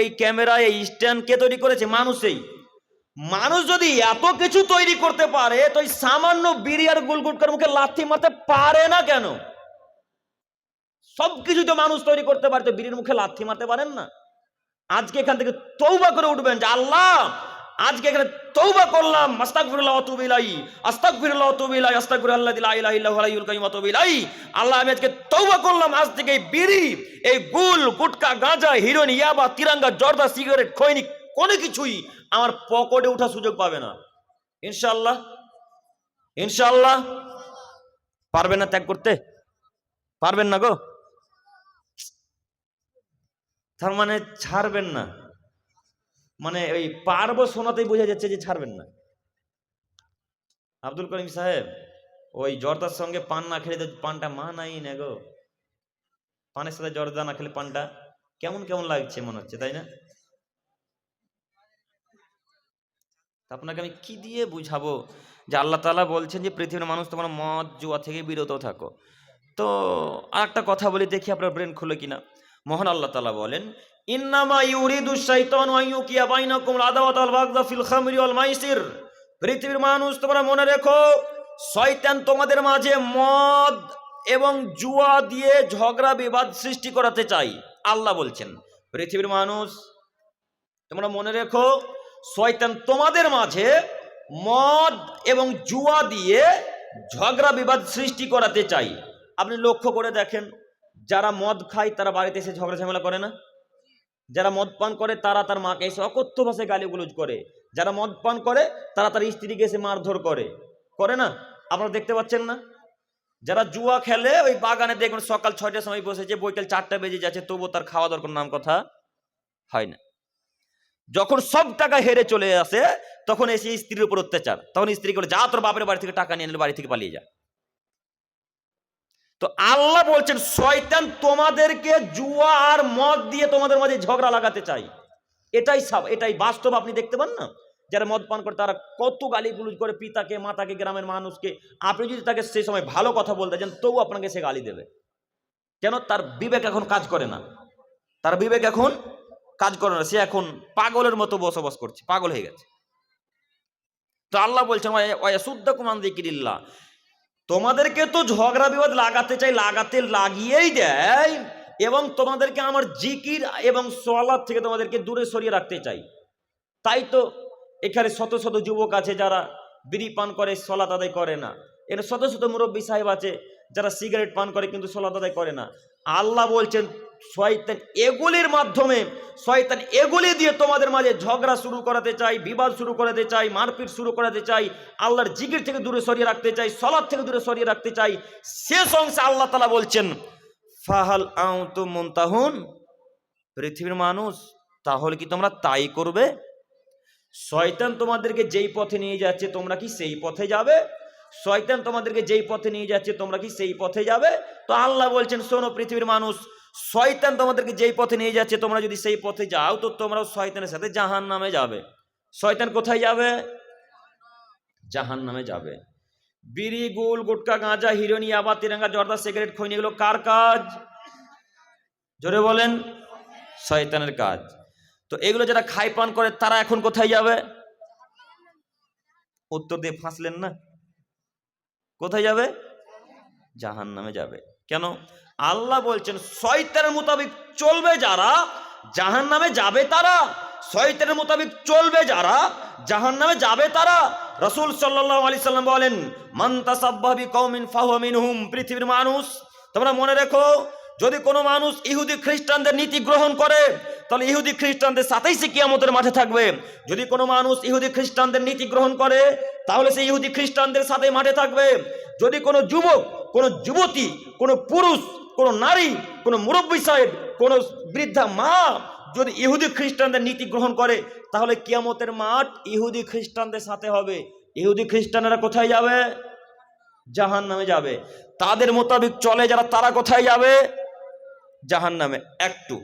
এই ক্যামেরা, এই স্ট্যান্ড কে তৈরি করেছে? মানুষেই মানুষ যদি এত কিছু তৈরি করতে পারে, তো এই সামান্য বিড়ি আর গুলগুটকার মুখে লাথি মারতে পারে না কেন? সব কিছু তো মানুষ তৈরি করতে পারে, তো বিড়ির মুখে লাথি মারতে পারেন না। আজকে এখান থেকে তৌবা করে উঠবেন যে, আল্লাহ, আজকে এখানে তৌবা করলাম, আস্তাগফিরুল্লাহ ওয়া আতুবু ইলাইহি, আস্তাগফিরুল্লাহ ওয়া আতুবু ইলাইহি, আস্তাগফিরুল্লাহ লা ইলাহা ইল্লাহু হাইয়ুল কাইয়্যুম ইলাইহি। আল্লাহ আমি আজকে তৌবা করলাম, আজ থেকে বিড়ি, এই গুল, গুটকা, গাঁজা হিরোইন ইয়াবা, তিরাঙ্গা, জর্দা, সিগারেট, খৈনি, কোনো কিছুই আমার পকেটে ওঠার সুযোগ পাবে না। ইনশাআল্লাহ ইনশাআল্লাহ। পারবেন না ত্যাগ করতে? পারবেন না গো? তার মানে ছাড়বেন না। মানে ওই পারব শোনাতেই বোঝা যাচ্ছে যে ছাড়বেন না। আব্দুল করিম সাহেব, ওই জর্দার সঙ্গে পান না খেলে তো পানটা মা নাই না গো। পানের সাথে জর্দা না খেলে পানটা কেমন কেমন লাগছে মনে হচ্ছে, তাই না? আপনাকে আমি কি দিয়ে বুঝাবো? যে আল্লাহ তালা বলছেন যে পৃথিবীর মানুষ তোমার মদ, জুয়া থেকে বিরত থাকো। তো আর একটা কথা বলি, দেখি আপনার ব্রেন খুলে কিনা। মহান আল্লাহ তালা বলেন ইন্নামা ইউরিদু আন ইউকিয়া বাইনাকুম আদাওয়াত ওয়াল বাগদা ফিল খামরি ওয়াল মাইসির। পৃথিবীর মানুষ, তোমরা মনে রেখো, শয়তান তোমাদের মাঝে মদ এবং জুয়া দিয়ে ঝগড়া বিবাদ সৃষ্টি করাতে চাই, আল্লাহ বলছেন। পৃথিবীর মানুষ, তোমরা মনে রেখো, শয়তান তোমাদের মাঝে মদ এবং জুয়া দিয়ে ঝগড়া বিবাদ সৃষ্টি করাতে চাই। আপনি লক্ষ্য করে দেখেন, যারা মদ খায়, তারা বাড়িতে এসে ঝগড়া ঝামেলা করে না? যারা মদ পান করে, তারা তার মাকে এসে অকথ্য ভাষায় গালিগুলোজ করে। যারা মদ পান করে, তারা তার স্ত্রীকে এসে মারধর করে। করে না? আপনারা দেখতে পাচ্ছেন না? যারা জুয়া খেলে, ওই বাগানে দেখবেন সকাল ছয়টার সময় বসেছে, বৈকাল চারটা বেজে যাচ্ছে, তবুও তার খাওয়া দরকার নাম কথা হয় না। যখন সব টাকা হেরে চলে আসে, তখন এসে স্ত্রীর উপর অত্যাচার। তখন স্ত্রী করে যা তোর বাপের বাড়ি থেকে টাকা নিয়ে বাড়ি থেকে পালিয়ে যা। তো আল্লাহ বলছেন, শয়তান তোমাদেরকে জুয়া আর মদ দিয়ে তোমাদের মাঝে ঝগড়া লাগাতে চাই। এটাই সব এটাই বাস্তব, আপনি দেখতে পান না? যারা মদ পান করে, তারা কত গালিগুলোজ করে পিতাকে, মাতাকে, গ্রামের মানুষকে। আপনি যদি তাকে সেই সময় ভালো কথা বলতে যান তবু আপনাকে সে গালি দেবে। কেন? তার বিবেক এখন কাজ করে না। তার বিবেক এখন কাজ করে না। সে এখন পাগলের মতো বসবাস করছে, পাগল হয়ে গেছে। তো আল্লাহ বলছেন শুদ্ধ কুমান দিকিরিল্লাহ তোমাদেরকে তো ঝগড়া বিবাদ লাগাতে চাই, লাগাতে লাগিয়েই দেয়, এবং তোমাদেরকে আমার জিকির এবং সলাদ থেকে তোমাদেরকে দূরে সরিয়ে রাখতে চাই। তাই তো এখানে শত শত যুবক আছে যারা বিড়ি পান করে সলাত আদায় করে না। এখানে শত শত মুরব্বী সাহেব আছে যারা সিগারেট পান করে কিন্তু সলাত আদায় করে না। আল্লাহ বলছেন শয়তান এগুলির মাধ্যমে, শয়তান এগুলি দিয়ে তোমাদের মাঝে ঝগড়া শুরু করাতে চাই, বিবাদ শুরু করাতে চাই, মারপিট শুরু করাতে চাই, আল্লাহর জিকির থেকে দূরে সরিয়ে রাখতে চাই সলাদ থেকে দূরে সরিয়ে রাখতে চাই। শেষ অংশে আল্লাহ তালা বলছেন, ফাহাল আউ মন্তাহুন? পৃথিবীর মানুষ, তাহলে কি তোমরা তাই করবে? শয়তান তোমাদেরকে যেই পথে নিয়ে যাচ্ছে, তোমরা কি সেই পথে যাবে? শয়তান তোমাদেরকে যেই পথে নিয়ে যাচ্ছে, তোমরা কি সেই পথে যাবে? তো আল্লাহ বলছেন, শোনো পৃথিবীর মানুষ শয়তান তোমাদেরকে যেই পথে নিয়ে যাচ্ছে, তোমরা যদি সেই পথে যাও, তো তোমরাও শয়তানের সাথে জাহান নামে যাবে। শয়তান কোথায় যাবে? জাহান নামে যাবে। বিড়ি, গোল, গুটকা, গাঁজা হিরোনি আবার তিরঙ্গা, জর্দা, সিগারেট, খৈনি, এগুলো কার কাজ? জোরে বলেন, শয়তানের কাজ। তো এগুলো যারা খাই পান করে, তারা এখন কোথায় যাবে? উত্তর দিয়ে ফাঁসলেন না? কোথায় যাবে? জাহান নামে যাবে। কেন? আল্লাহ বলছেন, শয়তানের মোতাবেক চলবে যারা জাহান নামে যাবে তারা। শয়তানের মোতাবেক চলবে যারা জাহান নামে যাবে তারা। রসুল সাল্লাহ আলি সাল্লাম বলেন মান্তাসাব্বাবি কৌমিন ফাহমিন হুম পৃথিবীর মানুষ, তোমরা মনে রেখো, যদি কোনো মানুষ ইহুদি খ্রিস্টানদের নীতি গ্রহণ করে, তাহলে ইহুদি খ্রিস্টানদের সাথেই সে কিয়ামতের মাঠে থাকবে। যদি কোনো মানুষ ইহুদি খ্রিস্টানদের নীতি গ্রহণ করে, তাহলে সে ইহুদি খ্রিস্টানদের সাথে মাঠে থাকবে। যদি কোনো যুবক, কোনো যুবতী, কোনো পুরুষ কোনো নারী, কোনো মুরব্বী সাহেব, কোনো বৃদ্ধা মা যদি ইহুদি খ্রিস্টানদের নীতি গ্রহণ করে, তাহলে কিয়ামতের মাঠ ইহুদি খ্রিস্টানদের সাথে হবে। ইহুদি খ্রিস্টানেরা কোথায় যাবে? জাহান নামে যাবে। তাদের মোতাবেক চলে যারা, তারা কোথায় যাবে? জাহান নামে একটু।